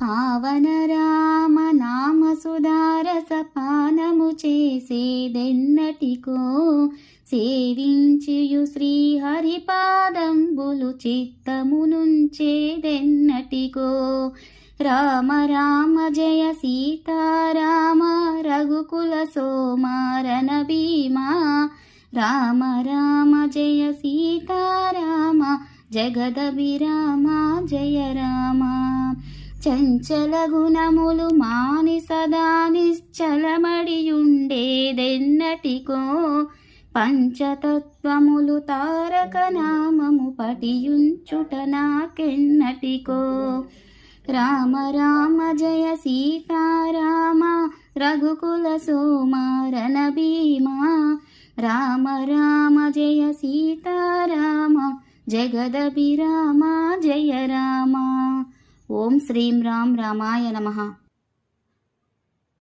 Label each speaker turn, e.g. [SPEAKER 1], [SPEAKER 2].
[SPEAKER 1] పావన రామ నామ సుధారస పానము చేసేదెన్నటికో సేవించియు శ్రీహరి పాదంబులు దెన్నటికో రామ రామ జయ సీతారామ రఘుకుల సోమారణ భీమా రామ రామ జయ సీతారామ జగదభిరామ జయ రామ. చంచల గుణములు మాని సదా నిశ్చలమడియుండేదెన్నటికో పంచతత్వములు తారక నామము పటియుంచుట నాకెన్నటికో. రామ రామ జయ సీతారామ రఘుకుల సోమారణ భీమా రామ రామ జయ సీతారామ జగదభిరామ జయ రామ ఓం శ్రీం రామ్ రామాయ నమః.